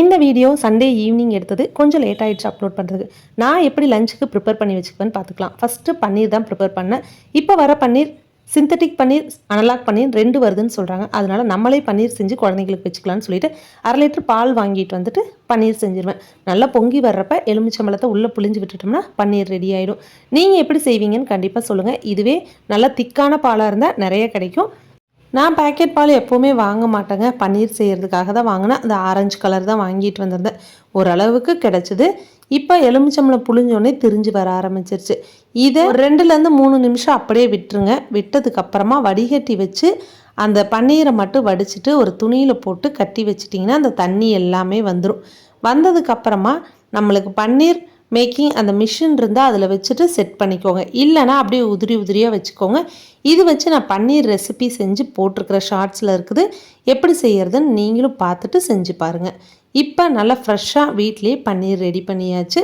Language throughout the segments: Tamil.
இந்த வீடியோ சண்டே ஈவினிங் எடுத்தது. கொஞ்சம் லேட் ஆகிடுச்சு அப்லோட் பண்ணுறதுக்கு நான் எப்படி லஞ்சுக்கு ப்ரிப்பேர் பண்ணி வச்சுக்குவேன்னு பார்த்துக்கலாம். ஃபஸ்ட்டு பன்னீர் தான் ப்ரிப்பேர் பண்ணேன். இப்போ வர பன்னீர் சிந்தட்டிக் பன்னீர் அனலாக் பன்னீர் ரெண்டு வருதுன்னு சொல்கிறாங்க அதனால் நம்மளே பன்னீர் செஞ்சு குழந்தைங்களுக்கு வச்சுக்கலாம்னு சொல்லிட்டு அரை லிட்டர் பால் வாங்கிட்டு வந்துட்டு பன்னீர் செஞ்சிருவேன். நல்லா பொங்கி வர்றப்ப எலுமிச்சம்பழத்தை உள்ளே புளிஞ்சு விட்டுட்டோம்னா பன்னீர் ரெடி ஆகிடும் நீங்கள் எப்படி செய்வீங்கன்னு கண்டிப்பாக சொல்லுங்கள் இதுவே நல்லா திக்கான பாலாக இருந்தால் நிறைய கிடைக்கும். நான் பேக்கெட் பால் எப்போவுமே வாங்க மாட்டேங்க. பன்னீர் செய்கிறதுக்காக தான் வாங்கினேன். அந்த ஆரஞ்சு கலர் தான் வாங்கிட்டு வந்திருந்தேன். ஓரளவுக்கு கிடச்சிது. இப்போ எலுமிச்சம்பழம் புளிஞ்சோடனே திரிஞ்சு வர ஆரம்பிச்சிருச்சு. இதை ஒரு ரெண்டுலேருந்து மூணு நிமிஷம் அப்படியே விட்டுருங்க. விட்டதுக்கப்புறமா வடிகட்டி வச்சு அந்த பன்னீரை மட்டும் வடிச்சிட்டு ஒரு துணியில் போட்டு கட்டி வச்சிட்டிங்கன்னா அந்த தண்ணி எல்லாமே வந்துடும் வந்ததுக்கப்புறமா நம்மளுக்கு பன்னீர் மேக்கிங் அந்த மிஷின் இருந்தால் அதில் வச்சுட்டு செட் பண்ணிக்கோங்க. இல்லைனா அப்படியே உதிரி உதிரியாக வச்சுக்கோங்க. இது வச்சு நான் பன்னீர் ரெசிபி செஞ்சு போட்டிருக்கிற ஷார்ட்ஸில் இருக்குது. எப்படி செய்கிறதுன்னு நீங்களும் பார்த்துட்டு செஞ்சு பாருங்கள் இப்போ நல்லா ஃப்ரெஷ்ஷாக வீட்லேயே பன்னீர் ரெடி பண்ணியாச்சு.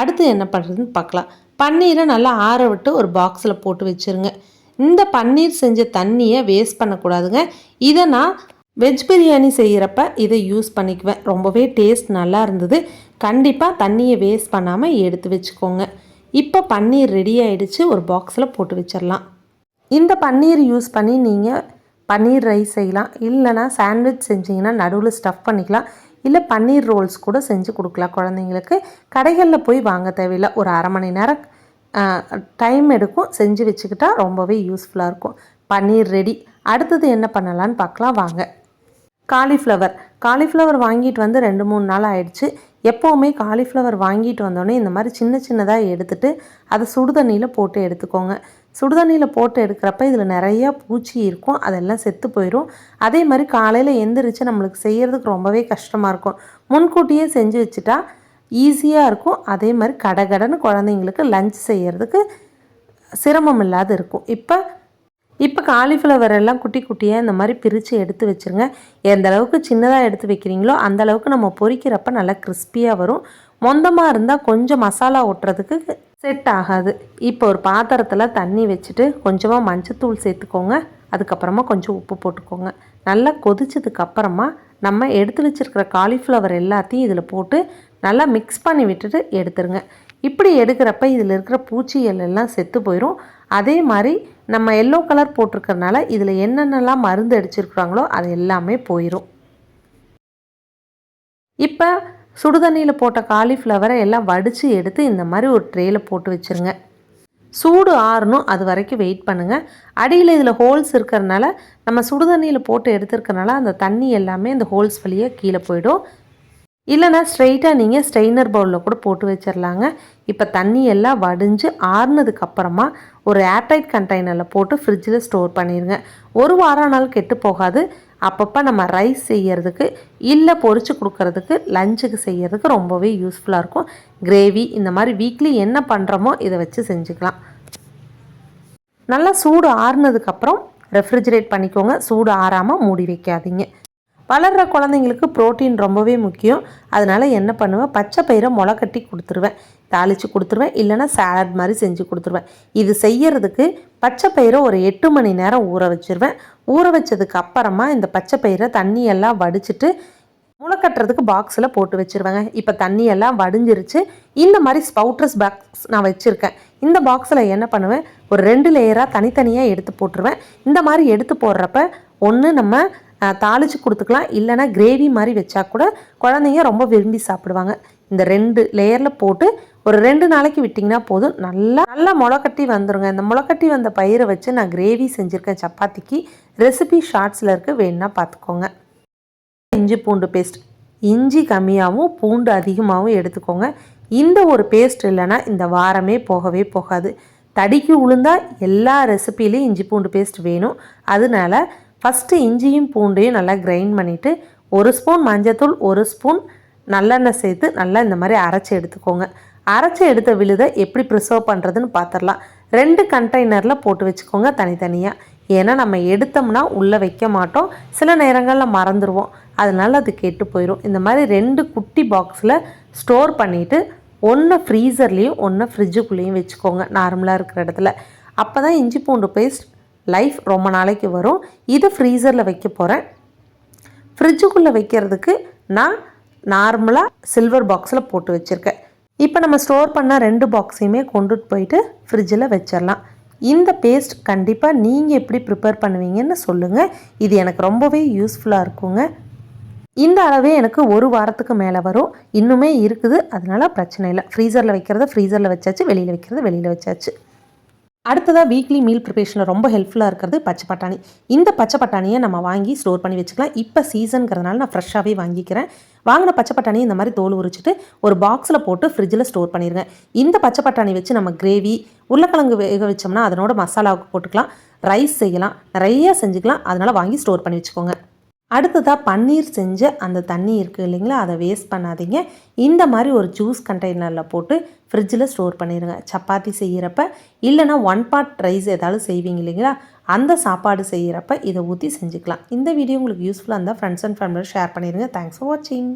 அடுத்து என்ன பண்ணுறதுன்னு பார்க்கலாம். பன்னீரை நல்லா ஆற விட்டு ஒரு பாக்ஸில் போட்டு வச்சுருங்க. இந்த பன்னீர் செஞ்ச தண்ணியை வேஸ்ட் பண்ணக்கூடாதுங்க. இதை நான் வெஜ் பிரியாணி செய்கிறப்ப இதை யூஸ் பண்ணிக்குவேன். ரொம்பவே டேஸ்ட் நல்லா இருந்தது. கண்டிப்பாக தண்ணியை வேஸ்ட் பண்ணாமல் எடுத்து வச்சுக்கோங்க. இப்போ பன்னீர் ரெடி ஆகிடுச்சு ஒரு பாக்ஸில் போட்டு வச்சிடலாம் இந்த பன்னீர் யூஸ் பண்ணி நீங்கள் பன்னீர் ரைஸ் செய்யலாம். இல்லைனா சாண்ட்விச் செஞ்சிங்கன்னா நடுவில் ஸ்டஃப் பண்ணிக்கலாம். இல்லை பன்னீர் ரோல்ஸ் கூட செஞ்சு கொடுக்கலாம் குழந்தைங்களுக்கு. கடைகளில் போய் வாங்க தேவையில்லை. ஒரு அரை மணி நேரம் டைம் எடுக்கும். செஞ்சு வச்சுக்கிட்டா ரொம்பவே யூஸ்ஃபுல்லாக இருக்கும். பன்னீர் ரெடி அடுத்தது என்ன பண்ணலான்னு பார்க்கலாம். வாங்க. காலிஃப்ளவர் காலிஃப்ளவர் வாங்கிட்டு வந்து ரெண்டு மூணு நாள் ஆயிடுச்சு. எப்போவுமே காலிஃப்ளவர் வாங்கிட்டு வந்தோடனே இந்த மாதிரி சின்ன சின்னதாக எடுத்துகிட்டு அதை சுடுதண்ணியில் போட்டு எடுத்துக்கோங்க. சுடுதண்ணியில் போட்டு எடுக்கிறப்ப இதில் நிறையா பூச்சி இருக்கும். அதெல்லாம் செத்து போயிடும் அதே மாதிரி காலையில் எந்திரிச்சு நம்மளுக்கு செய்கிறதுக்கு ரொம்பவே கஷ்டமாக இருக்கும். முன்கூட்டியே செஞ்சு வச்சுட்டா ஈஸியாக இருக்கும். அதே மாதிரி கடகடன்னு குழந்தைங்களுக்கு லஞ்ச் செய்கிறதுக்கு சிரமம் இல்லாத இருக்கும். இப்போ இப்போ காலிஃப்ளவர் எல்லாம் குட்டி குட்டியாக இந்த மாதிரி பிரித்து எடுத்து வச்சுருங்க. எந்த அளவுக்கு சின்னதாக எடுத்து வைக்கிறீங்களோ அந்த அளவுக்கு நம்ம பொரிக்கிறப்ப நல்லா கிறிஸ்பியாக வரும். மொந்தமாக இருந்தால் கொஞ்சம் மசாலா ஒட்டுறதுக்கு செட் ஆகாது. இப்போ ஒரு பாத்திரத்தில் தண்ணி வச்சுட்டு கொஞ்சமாக மஞ்சத்தூள் சேர்த்துக்கோங்க. அதுக்கப்புறமா கொஞ்சம் உப்பு போட்டுக்கோங்க. நல்லா கொதிச்சதுக்கப்புறமா நம்ம எடுத்து வச்சுருக்கிற காலிஃப்ளவர் எல்லாத்தையும் இதில் போட்டு நல்லா மிக்ஸ் பண்ணி விட்டுட்டு எடுத்துருங்க. இப்படி எடுக்கிறப்ப இதில் இருக்கிற பூச்சிகள் எல்லாம் செத்து போயிடும் அதே மாதிரி நம்ம எல்லோ கலர் போட்டிருக்கறனால இதில் என்னென்னலாம் மருந்து அடிச்சிருக்கிறாங்களோ அது எல்லாமே போயிடும் இப்போ சுடுதண்ணியில் போட்ட காலிஃப்ளவரை எல்லாம் வடித்து எடுத்து இந்த மாதிரி ஒரு ட்ரேயில் போட்டு வச்சுருங்க. சூடு ஆறணும் அது வரைக்கும் வெயிட் பண்ணுங்கள் அடியில் இதில் ஹோல்ஸ் இருக்கிறனால நம்ம சுடுதண்ணியில் போட்டு எடுத்துருக்கனால அந்த தண்ணி எல்லாமே அந்த ஹோல்ஸ் வழியாக கீழே போயிடும். இல்லைனா ஸ்ட்ரெயிட்டாக நீங்கள் ஸ்ட்ரெயினர் பவுலில் கூட போட்டு வச்சிடலாங்க இப்போ தண்ணி எல்லாம் வடிஞ்சு ஆறுனதுக்கு அப்புறமா ஒரு ஏர்டைட் கண்டெய்னரில் போட்டு ஃப்ரிட்ஜில் ஸ்டோர் பண்ணிடுங்க ஒரு வாரம் நாள் கெட்டு போகாது. அப்பப்போ நம்ம ரைஸ் செய்யறதுக்கு இல்லை பொறிச்சு கொடுக்கறதுக்கு லஞ்சுக்கு செய்யறதுக்கு ரொம்பவே யூஸ்ஃபுல்லாக இருக்கும். கிரேவி இந்த மாதிரி வீக்லி என்ன பண்ணுறோமோ இதை வச்சு செஞ்சுக்கலாம். நல்லா சூடு ஆறுனதுக்கப்புறம் ரெஃப்ரிஜிரேட் பண்ணிக்கோங்க. சூடு ஆறாமல் மூடி வைக்காதீங்க. வளர்கிற குழந்தைங்களுக்கு ப்ரோட்டீன் ரொம்பவே முக்கியம். அதனால் என்ன பண்ணுவேன்? பச்சை பயிரை முளை கட்டி கொடுத்துருவேன். தாளித்து கொடுத்துருவேன். இல்லைன்னா சாலட் மாதிரி செஞ்சு கொடுத்துருவேன். இது செய்யறதுக்கு பச்சை பயிரை ஒரு எட்டு மணி நேரம் ஊற வச்சிருவேன். ஊற வச்சதுக்கு அப்புறமா இந்த பச்சை பயிரை தண்ணியெல்லாம் வடிச்சிட்டு முளைக்கட்டுறதுக்கு பாக்ஸில் போட்டு வச்சுருவேங்க. இப்போ தண்ணியெல்லாம் வடிஞ்சிருச்சு. இந்த மாதிரி ஸ்பவுட்ரஸ் பாக்ஸ் நான் வச்சுருக்கேன். இந்த பாக்ஸில் என்ன பண்ணுவேன்? ஒரு ரெண்டு லேயராக தனித்தனியாக எடுத்து போட்டுருவேன். இந்த மாதிரி எடுத்து போடுறப்ப ஒன்று நம்ம தாளித்து கொடுத்துக்கலாம். இல்லைனா கிரேவி மாதிரி வச்சா கூட குழந்தைங்க ரொம்ப விரும்பி சாப்பிடுவாங்க. இந்த ரெண்டு லேயரில் போட்டு ஒரு ரெண்டு நாளைக்கு விட்டிங்கன்னா போதும். நல்லா நல்லா முளைக்கட்டி வந்துடுங்க இந்த முளைக்கட்டி வந்த பயிரை வச்சு நான் கிரேவி செஞ்சுருக்கேன் சப்பாத்திக்கு. ரெசிபி ஷார்ட்ஸில் இருக்குது வேணுன்னா பார்த்துக்கோங்க. இஞ்சி பூண்டு பேஸ்ட் இஞ்சி கம்மியாகவும் பூண்டு அதிகமாகவும் எடுத்துக்கோங்க. இந்த ஒரு பேஸ்ட் இல்லைன்னா இந்த வாரமே போகவே போகாது. தடிக்கு உளுந்தால் எல்லா ரெசிப்பிலையும் இஞ்சி பூண்டு பேஸ்ட் வேணும். அதனால ஃபஸ்ட்டு இஞ்சியும் பூண்டையும் நல்லா கிரைண்ட் பண்ணிவிட்டு ஒரு ஸ்பூன் மஞ்சத்தூள் ஒரு ஸ்பூன் நல்லெண்ணெய் சேர்த்து நல்லா இந்த மாதிரி அரைச்சி எடுத்துக்கோங்க. அரைச்சி எடுத்த விழுதை எப்படி ப்ரிசர்வ் பண்ணுறதுன்னு பார்த்துடலாம் ரெண்டு கண்டெய்னரில் போட்டு வச்சுக்கோங்க தனித்தனியாக ஏன்னா நம்ம எடுத்தோம்னா உள்ளே வைக்க மாட்டோம். சில நேரங்களில் மறந்துடுவோம் அதனால் அது கெட்டு போயிடும் இந்த மாதிரி ரெண்டு குட்டி பாக்ஸில் ஸ்டோர் பண்ணிவிட்டு ஒன்று ஃப்ரீசர்லேயும் ஒன்று ஃப்ரிட்ஜுக்குள்ளேயும் வச்சுக்கோங்க. நார்மலாக இருக்கிற இடத்துல. அப்போ தான் இஞ்சி பூண்டு பேஸ்ட் லைஃப் ரொம்ப நாளைக்கு வரும். இது ஃப்ரீசரில் வைக்க போகிறேன் ஃப்ரிட்ஜுக்குள்ளே வைக்கிறதுக்கு நான் நார்மலாக சில்வர் பாக்ஸில் போட்டு வச்சுருக்கேன். இப்போ நம்ம ஸ்டோர் பண்ண ரெண்டு பாக்ஸையுமே கொண்டுட்டு போயிட்டு ஃப்ரிட்ஜில் வச்சிடலாம். இந்த பேஸ்ட் கண்டிப்பாக நீங்கள் எப்படி ப்ரிப்பேர் பண்ணுவீங்கன்னு சொல்லுங்கள் இது எனக்கு ரொம்பவே யூஸ்ஃபுல்லாக இருக்குங்க. இந்த அளவே எனக்கு ஒரு வாரத்துக்கு மேலே வரும். இன்னுமே இருக்குது. அதனால் பிரச்சனை இல்லை. ஃப்ரீசரில் வைக்கிறத ஃப்ரீசரில் வச்சாச்சு வெளியில் வைக்கிறத வெளியில் வச்சாச்சு. அடுத்ததாக வீக்லி மீல் ப்ரிப்பரேஷனில் ரொம்ப ஹெல்ப்ஃபுல்லாக இருக்கிறது பச்சை பட்டாணி. இந்த பச்சை பட்டாணியை நம்ம வாங்கி ஸ்டோர் பண்ணி வச்சுக்கலாம். இப்போ சீசனுங்கிறதுனால நான் ஃப்ரெஷ்ஷாகவே வாங்கிக்கிறேன். வாங்கின பச்சை பட்டாணியை இந்த மாதிரி தோல் உரிச்சிட்டு ஒரு பாக்ஸில் போட்டு ஃப்ரிட்ஜில் ஸ்டோர் பண்ணிடுங்க இந்த பச்சை பட்டாணி வச்சு நம்ம கிரேவி உருளைக்கிழங்கு வேக வச்சோம்னா அதனோட மசாலாவுக்கு போட்டுக்கலாம். ரைஸ் செய்யலாம். நிறைய செஞ்சுக்கலாம். அதனால் வாங்கி ஸ்டோர் பண்ணி வச்சுக்கோங்க. அடுத்ததாக பன்னீர் செஞ்ச அந்த தண்ணி இருக்குது இல்லைங்களா? அதை வேஸ்ட் பண்ணாதீங்க. இந்த மாதிரி ஒரு ஜூஸ் கண்டெய்னரில் போட்டு ஃப்ரிட்ஜில் ஸ்டோர் பண்ணிடுங்க சப்பாத்தி செய்கிறப்ப இல்லைனா ஒன் பார்ட் ரைஸ் ஏதாவது செய்வீங்க இல்லைங்களா? அந்த சாப்பாடு செய்கிறப்ப இதை ஊற்றி செஞ்சுக்கலாம். இந்த வீடியோ உங்களுக்கு யூஸ்ஃபுல்லாக இருந்தால் ஃப்ரெண்ட்ஸ் அண்ட் ஃபேமிலியோட ஷேர் பண்ணிடுங்க தேங்க்ஸ் ஃபார் வாட்சிங்